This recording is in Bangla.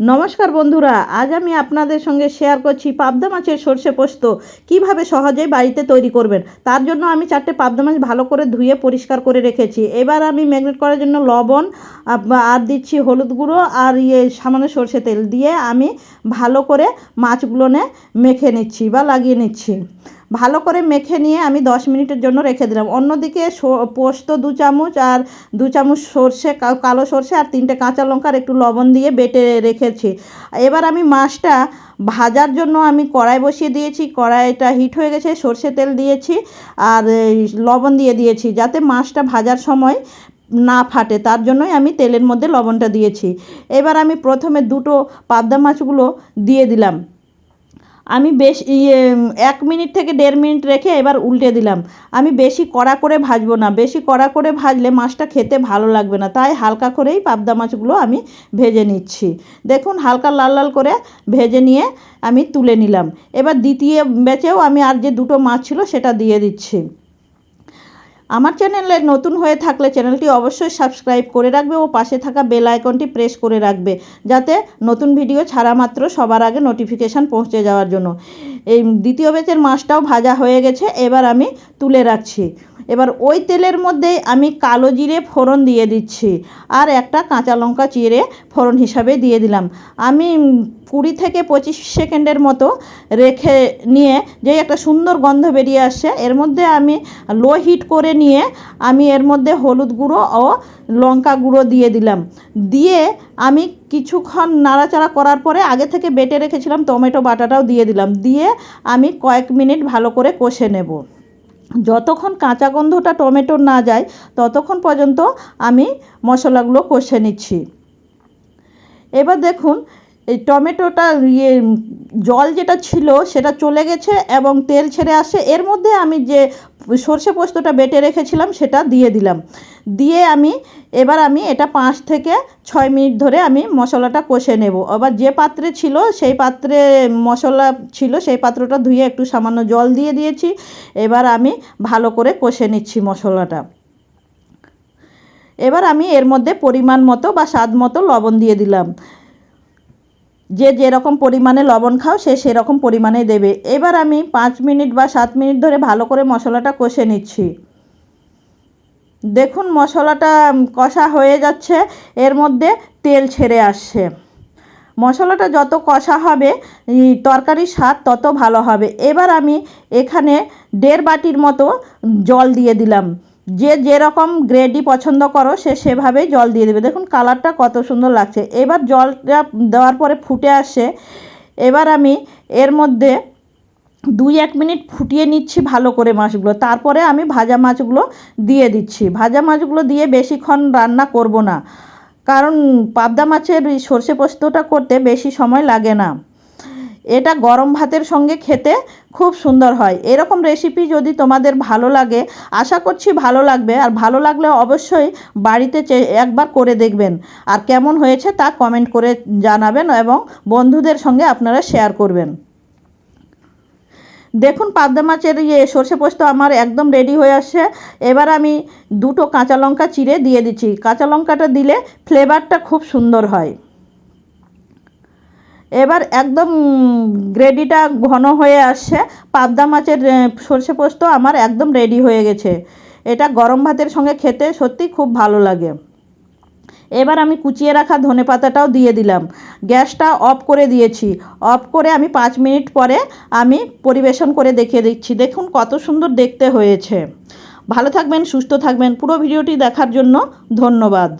নমস্কার বন্ধুরা, আজ আমি আপনাদের সঙ্গে শেয়ার করছি পাবদা মাছের সর্ষে পোস্ত। কীভাবে সহজেই বাড়িতে তৈরি করবেন? তার জন্য আমি চারটে পাবদা মাছ ভালো করে ধুয়ে পরিষ্কার করে রেখেছি। এবার আমি ম্যাগনেট করার জন্য লবণ আর দিচ্ছি হলুদ গুঁড়ো আর ইয়ে সামান্য সর্ষে তেল দিয়ে আমি ভালো করে মাছগুলোনে মেখে নিচ্ছি বা লাগিয়ে নিচ্ছি। ভালো করে মেখে নিয়ে আমি দশ মিনিটের জন্য রেখে দিলাম। অন্যদিকে পোস্ত দু চামচ আর দু চামচ সর্ষে কালো সর্ষে আর তিনটে কাঁচা লঙ্কা আর একটু লবণ দিয়ে বেটে রেখেছি। এবার আমি মাছটা ভাজার জন্য আমি কড়াই বসিয়ে দিয়েছি। কড়াইটা হিট হয়ে গেছে, সর্ষে তেল দিয়েছি আর লবণ দিয়ে দিয়েছি যাতে মাছটা ভাজার সময় না ফাটে। তার জন্যই আমি তেলের মধ্যে লবণটা দিয়েছি। এবার আমি প্রথমে দুটো পাবদা মাছগুলো দিয়ে দিলাম। আমি বেশ ইয়ে এক মিনিট থেকে দেড় মিনিট রেখে এবার উল্টে দিলাম। আমি বেশি কড়া করে ভাজবো না। বেশি কড়া করে ভাজলে মাছটা খেতে ভালো লাগবে না। তাই হালকা করেই পাবদা মাছগুলো আমি ভেজে নিচ্ছি। দেখুন, হালকা লাল লাল করে ভেজে নিয়ে আমি তুলে নিলাম। এবার দ্বিতীয় বেচেও আমি আর যে দুটো মাছ ছিল সেটা দিয়ে দিচ্ছি। আমার চ্যানেলে নতুন হয়ে থাকলে চ্যানেলটি অবশ্যই সাবস্ক্রাইব করে রাখবে ও পাশে থাকা বেল আইকনটি প্রেস করে রাখবে, যাতে নতুন ভিডিও ছাড়া মাত্র সবার আগে নোটিফিকেশান পৌঁছে যাওয়ার জন্য। এই দ্বিতীয় ব্যাচের মাছটাও ভাজা হয়ে গেছে, এবার আমি তুলে রাখছি। এবার ওই তেলের মধ্যেই আমি কালো জিরে ফোড়ন দিয়ে দিচ্ছি আর একটা কাঁচা লঙ্কা চিরে ফোড়ন হিসাবে দিয়ে দিলাম। আমি কুড়ি থেকে পঁচিশ সেকেন্ডের মতো রেখে নিয়ে যে একটা সুন্দর গন্ধ বেরিয়ে আসছে এর মধ্যে আমি লো হিট করে নিয়ে আমি এর মধ্যে হলুদ গুঁড়ো ও লঙ্কা গুঁড়ো দিয়ে দিলাম। দিয়ে আমি কিছুক্ষণ নাড়াচাড়া করার পরে আগে থেকে বেটে রেখেছিলাম, টমেটো বাটাটাও দিয়ে দিলাম। দিয়ে আমি কয়েক মিনিট ভালো করে কষে নেব। যতক্ষণ কাঁচা গন্ধটা টমেটোর না যায়, ততক্ষণ পর্যন্ত আমি মশলাগুলো কষে নিচ্ছি। এবার দেখুন এই টমেটোটা ইয়ে জল যেটা ছিল সেটা চলে গেছে এবং তেল ছেড়ে আসে। এর মধ্যে আমি যে সর্ষে পোস্তটা বেটে রেখেছিলাম সেটা দিয়ে দিলাম। দিয়ে আমি, এবার আমি এটা পাঁচ থেকে ছয় মিনিট ধরে আমি মশলাটা কষে নেব। আবার যে পাত্রে ছিল সেই পাত্রে মশলা ছিল সেই পাত্রটা ধুয়ে একটু সামান্য জল দিয়ে দিয়েছি। এবার আমি ভালো করে কষে নিচ্ছি মশলাটা। এবার আমি এর মধ্যে পরিমাণ মতো বা স্বাদ মতো লবণ দিয়ে দিলাম। যে যেরকম পরিমাণে লবণ খাও, সে সেরকম পরিমাণে দেবে। এবার আমি পাঁচ মিনিট বা সাত মিনিট ধরে ভালো করে মশলাটা কষে নিচ্ছি। দেখুন, মশলাটা কষা হয়ে যাচ্ছে, এর মধ্যে তেল ছেড়ে আসছে। মশলাটা যত কষা হবে তরকারির স্বাদ তত ভালো হবে। এবার আমি এখানে দেড় বাটির মতো জল দিয়ে দিলাম। যে যেরকম গ্রেডি পছন্দ করো, সে সেভাবেই জল দিয়ে দেবে। দেখুন, কালারটা কত সুন্দর লাগছে। এবার জলটা দেওয়ার পরে ফুটে আসে। এবার আমি এর মধ্যে দুই এক মিনিট ফুটিয়ে নিচ্ছি ভালো করে মাছগুলো। তারপরে আমি ভাজা মাছগুলো দিয়ে দিচ্ছি। ভাজা মাছগুলো দিয়ে বেশিক্ষণ রান্না করব না। কারণ পাবদা মাছের সর্ষে পোস্তটা করতে বেশি সময় লাগে না। এটা গরম ভাতের সঙ্গে খেতে খুব সুন্দর হয়। এরকম রেসিপি যদি তোমাদের ভালো লাগে, আশা করছি ভালো লাগবে। আর ভালো লাগলে অবশ্যই বাড়িতে একবার করে দেখবেন। আর কেমন হয়েছে তা কমেন্ট করে জানাবেন এবং বন্ধুদের সঙ্গে আপনারা শেয়ার করবেন। দেখুন, পাবদা মাছের ইয়ে সর্ষে পোস্ত আমার একদম রেডি হয়ে আসছে। এবার আমি দুটো কাঁচা লঙ্কা চিড়ে দিয়ে দিচ্ছি। কাঁচা লঙ্কাটা দিলে ফ্লেভারটা খুব সুন্দর হয়। এবার একদম গ্রেভিটা ঘন হয়ে আসছে। পাবদা মাছের সর্ষে পোস্ত আমার একদম রেডি হয়ে গেছে। এটা গরম ভাতের সঙ্গে খেতে সত্যি খুব ভালো লাগে। এবার আমি কুচিয়ে রাখা ধনে পাতাটাও দিয়ে দিলাম। গ্যাসটা অফ করে দিয়েছি। অফ করে আমি পাঁচ মিনিট পরে আমি পরিবেশন করে দেখিয়ে দিচ্ছি। দেখুন কত সুন্দর দেখতে হয়েছে। ভালো থাকবেন, সুস্থ থাকবেন। পুরো ভিডিওটি দেখার জন্য ধন্যবাদ।